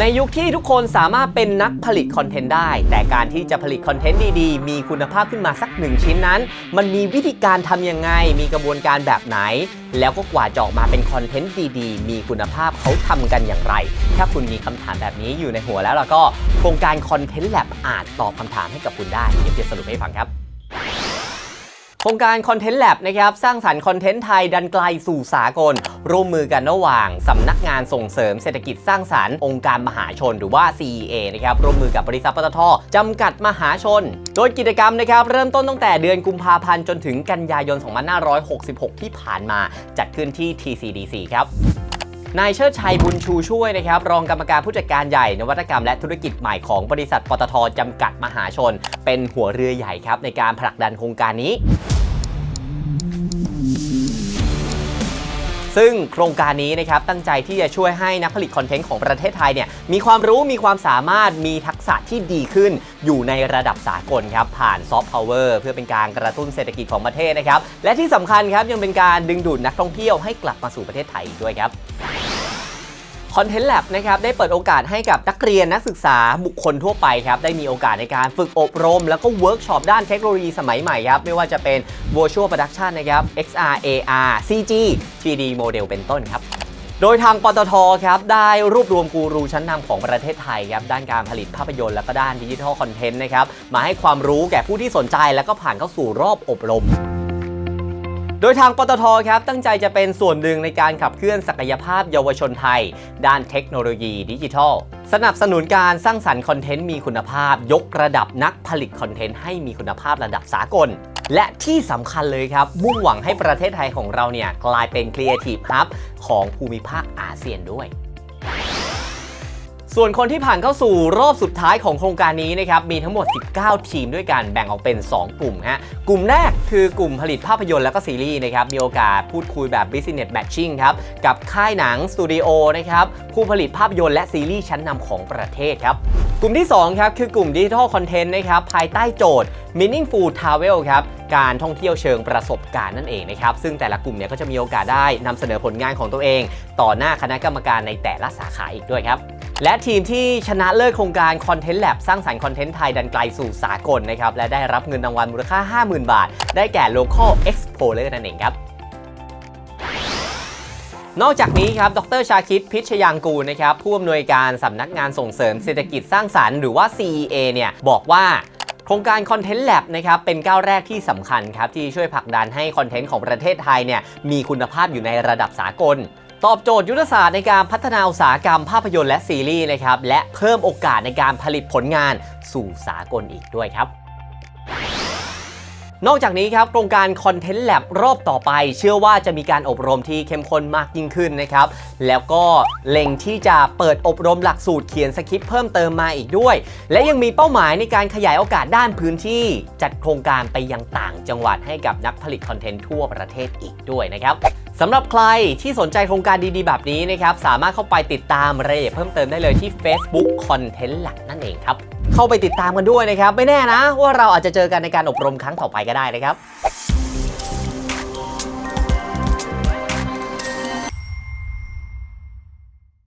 ในยุคที่ทุกคนสามารถเป็นนักผลิตคอนเทนต์ได้ แต่การที่จะผลิตคอนเทนต์ดีๆ มีคุณภาพขึ้นมาสักหนึ่งชิ้นนั้น มันมีวิธีการทำยังไง มีกระบวนการแบบไหน แล้วก็กว่าจะออกมาเป็นคอนเทนต์ดีๆ มีคุณภาพเขาทำกันอย่างไร ถ้าคุณมีคำถามแบบนี้อยู่ในหัวแล้วแล้วก็โครงการคอนเทนต์แลบอาจตอบคำถามให้กับคุณได้เดี๋ยวจะสรุปให้ฟังครับ ครงการ Content Lab นะครับสร้างสรรค์คอนเทนต์ไทยดันไกลสู่สากล ร่วมมือกันระหว่างสำนักงานส่งเสริมเศรษฐกิจสร้างสรรค์องค์การมหาชนหรือว่า CEA นะครับร่วมมือกับบริษัทปตทจำกัดมหาชน โดยกิจกรรมนะครับเริ่มต้นตั้งแต่เดือนกุมภาพันธ์จนถึงกันยายน 2566 ที่ผ่านมาจัดขึ้นที่ TCDC ครับนายเชิดชัยบุญชูช่วยนะครับรองกรรมการผู้จัดการใหญ่นวัตกรรมและธุรกิจใหม่ของบริษัทปตทจำกัดมหาชน เป็นหัวเรือใหญ่ครับในการผลักดันโครงการนี้ ซึ่งโครงการนี้นะครับตั้งใจที่จะช่วยให้นักผลิตคอนเทนต์ของประเทศไทยเนี่ยมีความรู้มีความสามารถมีทักษะที่ดีขึ้น อยู่ในระดับสากลครับผ่านซอฟต์พาวเวอร์เพื่อเป็นการกระตุ้นเศรษฐกิจของประเทศนะครับและที่สำคัญครับยังเป็นการดึงดูดนักท่องเที่ยวให้กลับมาสู่ประเทศไทยอีกด้วยครับ Content Lab นะครับได้เปิดโอกาสให้กับนักเรียนนักศึกษาบุคคลทั่วไปครับได้มีโอกาสในการฝึกอบรม แล้วก็เวิร์กช็อปด้านเทคโนโลยีสมัยใหม่ครับไม่ว่าจะเป็น Virtual Production นะครับ XR AR CG 3D Model เป็นต้นครับโดยทางปตทครับได้รวบรวมกูรูชั้นนำของประเทศไทยครับด้านการผลิตภาพยนตร์และก็ด้านดิจิทัลคอนเทนต์นะครับมาให้ความรู้แก่ผู้ที่สนใจแล้วก็ผ่านเข้าสู่รอบอบรม ดยทางปตทครับตั้งใจจะเป็นส่วนหนึ่งในการขับเคลื่อนศักยภาพเยาวชนไทย ด้านเทคโนโลยีดิจิทัล สนับสนุนการสร้างสรรค์คอนเทนต์มีคุณภาพ ยกระดับนักผลิตคอนเทนต์ให้มีคุณภาพระดับสากล และที่สำคัญเลยครับ มุ่งหวังให้ประเทศไทยของเราเนี่ยกลายเป็น Creative Hub ของภูมิภาคอาเซียนด้วย ส่วนคนที่ผ่านเข้าสู่รอบสุดท้ายของโครงการนี้นะครับมีทั้งหมด 19 ทีมด้วยกันแบ่งออกเป็น 2 กลุ่มฮะกลุ่มแรกคือกลุ่มผลิตภาพยนตร์และก็ซีรีส์นะครับมีโอกาสพูดคุยแบบ business matching ครับกับค่ายหนังสตูดิโอนะครับผู้ผลิตภาพยนตร์และซีรีส์ชั้นนำของประเทศครับกลุ่มที่2ครับคือกลุ่มดิจิทัลคอนเทนต์นะครับภายใต้โจทย์ meaningful travel ครับการท่องเที่ยวเชิงประสบการณ์นั่นเองนะครับซึ่งแต่ละกลุ่มเนี่ยก็จะมีโอกาสได้นำเสนอผลงานของตัวเอง ต่อหน้าคณะกรรมการในแต่ละสาขาอีกด้วยครับ และทีมที่ชนะเลิศโครงการ Content Lab สร้างสรรค์คอนเทนต์ไทยดันไกลสู่สากลนะครับ และได้รับเงินรางวัลมูลค่า 50,000 บาท ได้แก่ Local Explorer นั่นเองครับนอกจากนี้ครับ ดรชาคิดพิชยางกูลนะครับ ผู้อำนวยการสำนักงานส่งเสริมเศรษฐกิจสร้างสรรค์หรือว่า CEA เนี่ย บอกว่าโครงการ Content Lab นะครับ เป็นก้าวแรกที่สำคัญครับ ที่ช่วยผลักดันให้คอนเทนต์ของประเทศไทยเนี่ย มีคุณภาพอยู่ในระดับสากล ตอบโจทย์ยุทธศาสตร์ในการพัฒนาอุตสาหกรรมภาพยนตร์และซีรีส์นะครับและเพิ่มโอกาสในการผลิตผลงานสู่สากลอีกด้วยครับ นอกจากนี้ครับโครงการ Content Lab รอบต่อไป เชื่อว่าจะมีการอบรมที่เข้มข้นมากยิ่งขึ้นนะครับ แล้วก็เล็งที่จะเปิดอบรมหลักสูตรเขียนสคริปต์เพิ่มเติมมาอีกด้วย และยังมีเป้าหมายในการขยายโอกาสด้านพื้นที่ จัดโครงการไปยังต่างจังหวัดให้กับนักผลิตคอนเทนต์ทั่วประเทศอีกด้วยนะครับสำหรับใครที่สนใจโครงการดีๆ แบบนี้นะครับสามารถเข้าไปติดตามรายละเอียดเพิ่มเติมได้เลยที่ Facebook Content Lab นั่นเองครับ เข้าไปติดตามกันด้วยนะครับ ไม่แน่นะ ว่าเราอาจจะเจอกันในการอบรมครั้งต่อไปก็ได้นะครับ